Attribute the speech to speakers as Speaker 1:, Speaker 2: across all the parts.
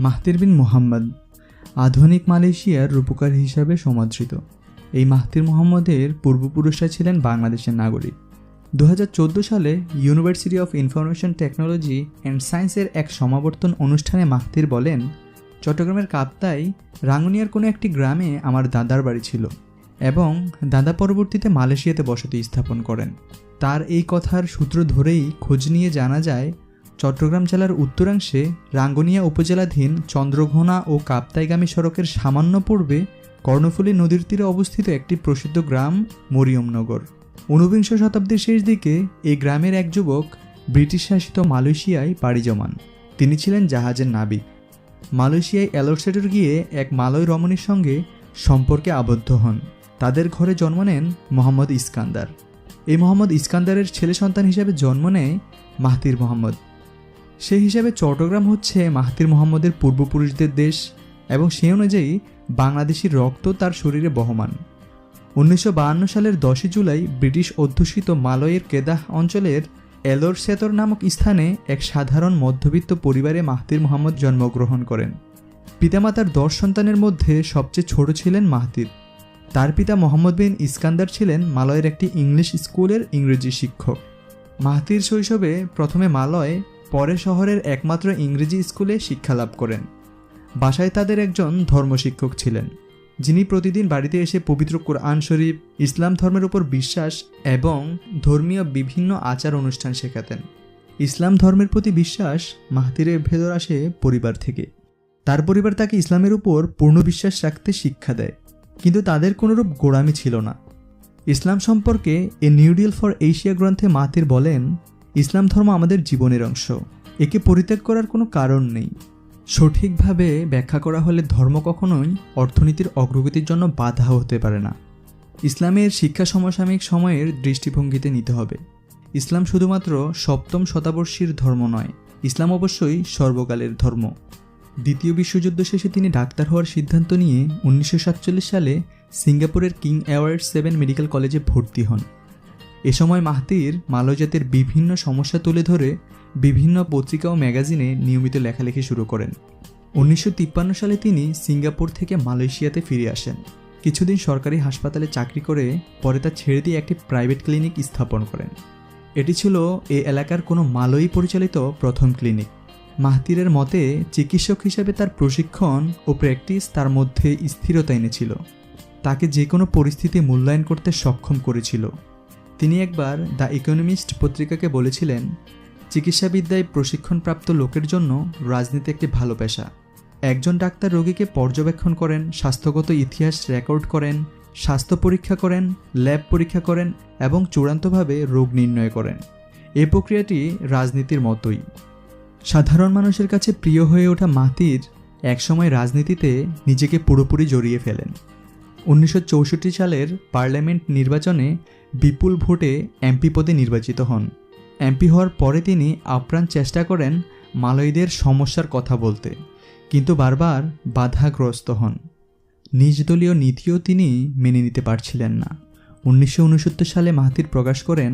Speaker 1: মাহতির বিন মোহাম্মদ, আধুনিক মালয়েশিয়ার রূপকার হিসাবে সমাদৃত। এই মাহতির মোহাম্মদের পূর্বপুরুষরা ছিলেন বাংলাদেশের নাগরিক। দু হাজার চোদ্দ সালে university of information technology and সায়েন্সের এক সমাবর্তন অনুষ্ঠানে মাহতির বলেন, চট্টগ্রামের কাপ্তাই রাঙ্গুনিয়ার কোনো একটি গ্রামে আমার দাদার বাড়ি ছিল এবং দাদা পরবর্তীতে মালয়েশিয়াতে বসতি স্থাপন করেন। তার এই কথার সূত্র ধরেই খোঁজ নিয়ে জানা যায় চট্টগ্রাম জেলার উত্তরাংশে রাঙ্গুনিয়া উপজেলাধীন চন্দ্রঘোনা ও কাপ্তাইগামী সড়কের সামান্য পূর্বে কর্ণফুলী নদীর তীরে অবস্থিত একটি প্রসিদ্ধ গ্রাম মরিয়মনগর। ঊনবিংশ শতাব্দীর শেষ দিকে এই গ্রামের এক যুবক ব্রিটিশ শাসিত মালয়েশিয়ায় পাড়ি জমান। তিনি ছিলেন জাহাজের নাবিক। মালয়েশিয়ায় অ্যালোরসেটর গিয়ে এক মালয় রমণীর সঙ্গে সম্পর্কে আবদ্ধ হন। তাদের ঘরে জন্ম নেন মোহাম্মদ ইস্কান্দার। এই মোহাম্মদ ইস্কান্দারের ছেলে সন্তান হিসেবে জন্ম নেয় মাহতির মোহাম্মদ। সেই হিসাবে চট্টগ্রাম হচ্ছে মাহতির মোহাম্মদের পূর্বপুরুষদের দেশ এবং সেই অনুযায়ী বাংলাদেশি রক্ত তার শরীরে বহমান। উনিশশো সালের দশই জুলাই ব্রিটিশ অধ্যুষিত মালয়ের কেদাহ অঞ্চলের এলোর সেতর নামক স্থানে এক সাধারণ মধ্যবিত্ত পরিবারে মাহতির মোহাম্মদ জন্মগ্রহণ করেন। পিতামাতার দশ সন্তানের মধ্যে সবচেয়ে ছোট ছিলেন মাহতির তার পিতা মোহাম্মদ বিন ইস্কান্দার ছিলেন মালয়ের একটি ইংলিশ স্কুলের ইংরেজি শিক্ষক। মাহতির শৈশবে প্রথমে মালয় পরে শহরের একমাত্র ইংরেজি স্কুলে শিক্ষালাভ করেন। বাসায় তাদের একজন ধর্মশিক্ষক ছিলেন, যিনি প্রতিদিন বাড়িতে এসে পবিত্র কোরআন শরীফ, ইসলাম ধর্মের উপর বিশ্বাস এবং ধর্মীয় বিভিন্ন আচার অনুষ্ঠান শেখাতেন। ইসলাম ধর্মের প্রতি বিশ্বাস মাহতিরের ভেতর আসে পরিবার থেকে। তার পরিবার তাকে ইসলামের উপর পূর্ণ বিশ্বাস রাখতে শিক্ষা দেয়, কিন্তু তাদের কোনোরূপ গোড়ামি ছিল না। ইসলাম সম্পর্কে এ নিউডিল ফর এশিয়া গ্রন্থে মাতির বলেন ইসলাম ধর্ম আমাদের জীবনের অংশ। একে পরিত্যাগ করার কোনো কারণ নেই। সঠিকভাবে ব্যাখ্যা করা হলে ধর্ম কখনোই অর্থনীতির অগ্রগতির জন্য বাধা হতে পারে না। ইসলামের শিক্ষা সমসাময়িক সময়ের দৃষ্টিভঙ্গিতে নিতে হবে। ইসলাম শুধুমাত্র সপ্তম শতাবর্ষীর ধর্ম নয়, ইসলাম অবশ্যই সর্বকালের ধর্ম। দ্বিতীয় বিশ্বযুদ্ধ শেষে তিনি ডাক্তার হওয়ার সিদ্ধান্ত নিয়ে উনিশশো সাতচল্লিশ সালে সিঙ্গাপুরের কিং অ্যাওয়ার্ড সেভেন মেডিকেল কলেজে ভর্তি হন। এ সময় মাহতির মালয়জাতের বিভিন্ন সমস্যা তুলে ধরে বিভিন্ন পত্রিকা ও ম্যাগাজিনে নিয়মিত লেখালেখি শুরু করেন। উনিশশো তিপ্পান্ন সালে তিনি সিঙ্গাপুর থেকে মালয়েশিয়াতে ফিরে আসেন। কিছুদিন সরকারি হাসপাতালে চাকরি করে পরে তা ছেড়ে দিয়ে একটি প্রাইভেট ক্লিনিক স্থাপন করেন। এটি ছিল এ এলাকার কোনো মালয়ী পরিচালিত প্রথম ক্লিনিক। মাহতিরের মতে, চিকিৎসক হিসেবে তার প্রশিক্ষণ ও প্র্যাকটিস তার মধ্যে স্থিরতা এনেছিল। তাকে যে কোনো পরিস্থিতি মূল্যায়ন করতে সক্ষম করেছিল। তিনি একবার দ্য ইকোনমিস্ট পত্রিকাকে বলেছিলেন, চিকিৎসাবিদ্যায় প্রশিক্ষণপ্রাপ্ত লোকের জন্য রাজনীতি একটি ভালো পেশা। একজন ডাক্তার রোগীকে পর্যবেক্ষণ করেন, স্বাস্থ্যগত ইতিহাস রেকর্ড করেন, স্বাস্থ্য পরীক্ষা করেন, ল্যাব পরীক্ষা করেন এবং চূড়ান্তভাবে রোগ নির্ণয় করেন। এই প্রক্রিয়াটি রাজনীতির মতোই। সাধারণ মানুষের কাছে প্রিয় হয়ে ওঠা মাতির একসময় রাজনীতিতে নিজেকে পুরোপুরি জড়িয়ে ফেলেন। উনিশশো চৌষট্টি সালের পার্লামেন্ট নির্বাচনে বিপুল ভোটে এমপি পদে নির্বাচিত হন। এমপি হওয়ার পরে তিনি আপ্রাণ চেষ্টা করেন মালয়ীদের সমস্যার কথা বলতে, কিন্তু বারবার বাধাগ্রস্ত হন। নিজ দলীয় নীতিও তিনি মেনে নিতে পারছিলেন না। উনিশশো উনসত্তর সালে মাহাতির প্রকাশ করেন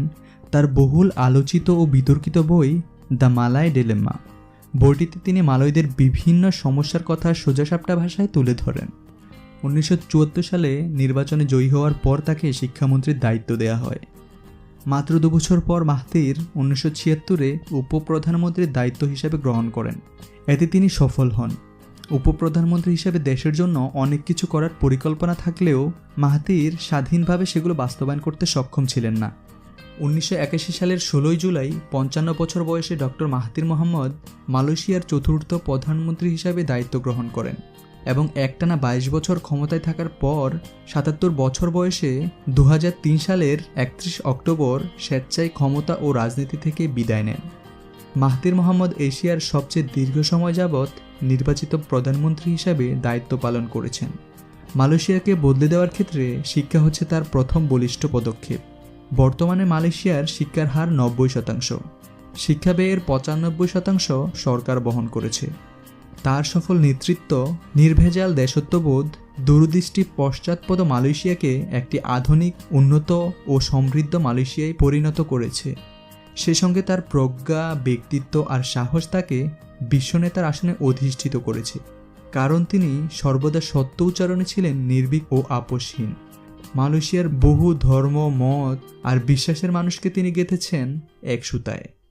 Speaker 1: তার বহুল আলোচিত ও বিতর্কিত বই দ্য মালায় ডেলেম্মা। বইটিতে তিনি মালয়ীদের বিভিন্ন সমস্যার কথা সোজাসাপটা ভাষায় তুলে ধরেন। উনিশশো চুয়াত্তর সালে নির্বাচনে জয়ী হওয়ার পর তাকে শিক্ষামন্ত্রীর দায়িত্ব দেওয়া হয়। মাত্র দুবছর পর মাহতির উনিশশো ছিয়াত্তরে উপপ্রধানমন্ত্রীর দায়িত্ব হিসেবে গ্রহণ করেন। এতে তিনি সফল হন। উপপ্রধানমন্ত্রী হিসেবে দেশের জন্য অনেক কিছু করার পরিকল্পনা থাকলেও মাহাতির স্বাধীনভাবে সেগুলো বাস্তবায়ন করতে সক্ষম ছিলেন না। উনিশশো একাশি সালের ষোলোই জুলাই পঞ্চান্ন বছর বয়সে ডক্টর মাহাতির মোহাম্মদ মালয়েশিয়ার চতুর্থ প্রধানমন্ত্রী হিসাবে দায়িত্ব গ্রহণ করেন। এবং একটানা বাইশ বছর ক্ষমতায় থাকার পর সাতাত্তর বছর বয়সে দু হাজার তিন সালের একত্রিশ অক্টোবর স্বেচ্ছায় ক্ষমতা ও রাজনীতি থেকে বিদায় নেন। মাহতির মোহাম্মদ এশিয়ার সবচেয়ে দীর্ঘ সময় যাবৎ নির্বাচিত প্রধানমন্ত্রী হিসাবে দায়িত্ব পালন করেছেন। মালয়েশিয়াকে বদলে দেওয়ার ক্ষেত্রে শিক্ষা হচ্ছে তার প্রথম বলিষ্ঠ পদক্ষেপ। বর্তমানে মালয়েশিয়ার শিক্ষার হার নব্বই শতাংশ। শিক্ষা ব্যয়ের পঁচানব্বই শতাংশ সরকার বহন করেছে। তার সফল নেতৃত্ব নির্ভেজাল দেশত্ববোধ, দূরদৃষ্টি পশ্চাৎপদ মালয়েশিয়াকে একটি আধুনিক, উন্নত ও সমৃদ্ধ মালয়েশিয়ায় পরিণত করেছে। সে সঙ্গে তার প্রজ্ঞা, ব্যক্তিত্ব আর সাহস তাকে বিশ্বনেতার আসনে অধিষ্ঠিত করেছে। কারণ তিনি সর্বদা সত্য উচ্চারণে ছিলেন নির্ভীক ও আপোষহীন। মালয়েশিয়ার বহু ধর্ম, মত আর বিশ্বাসের মানুষকে তিনি গেঁথেছেন এক সুতায়।